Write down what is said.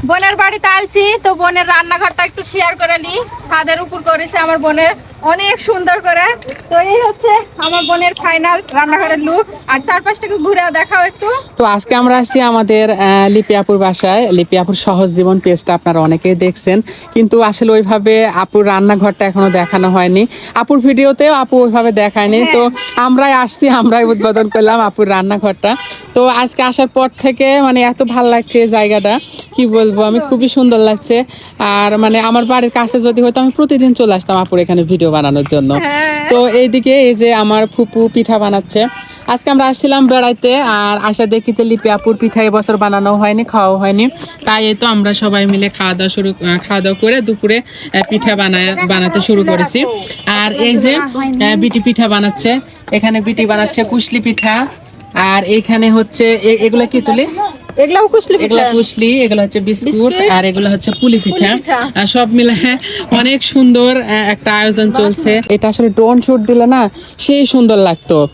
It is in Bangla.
বোনের বাড়িতে আলছি তো বোনের রান্নাঘরটা একটু শেয়ার করে নি। ছাদের উপর করেছে আমার বোনের অনেক সুন্দর করে। তো এই হচ্ছে আমার বোনের ফাইনাল রান্নাঘরের লুক আর চারপাশটাকে ঘুরে দেখাও একটু। তো আজকে আমরা আসছি আমাদের আহ, লিপি আপুর বাসায়। লিপি আপুর সহজ জীবন পেজটা আপনারা অনেকেই দেখছেন। কিন্তু আসলে ওইভাবে আপুর রান্নাঘরটা এখনও দেখানো হয়নি। আপুর ভিডিওতেও আপু ওইভাবে দেখায়নি। তো আমরাই আসছি আমরাই উদ্বোধন করলাম আপুর রান্নাঘরটা। তো আজকে আসার পর থেকে মানে এত ভালো লাগছে এই জায়গাটা কি বলব? আমি খুবই সুন্দর লাগছে। আর মানে আমার বাড়ির কাছে যদি হতো আমি প্রতিদিন চলে আসতাম আপুর এখানে ভিডিও বানানোর জন্য। তো এইদিকে এই যে আমার ফুপু পিঠা বানাচ্ছে। আজকে আমরা আসছিলাম বেড়াইতে আর আসা দেখি যে লিপি আপুর পিঠা এবছর বানানো হয়নি খাওয়া হয়নি। তাই এই তো আমরা সবাই মিলে খাওয়া দাওয়া শুরু খাওয়া দাওয়া করে দুপুরে পিঠা বানায় বানাতে শুরু করেছি। আর এই যে বিটি পিঠা বানাচ্ছে। এখানে বিটি বানাচ্ছে কুশলি পিঠা। আর এখানে হচ্ছে এ- এগুলা কি তুলি? এগুলো কুশলি এগুলা কুশলি এগুলো হচ্ছে বিস্কুট। আর এগুলো হচ্ছে পুলি পিঠা। আর সব মিলে অনেক সুন্দর আহ, একটা আয়োজন চলছে। এটা আসলে ড্রোন শুট দিলে না সেই সুন্দর লাগতো।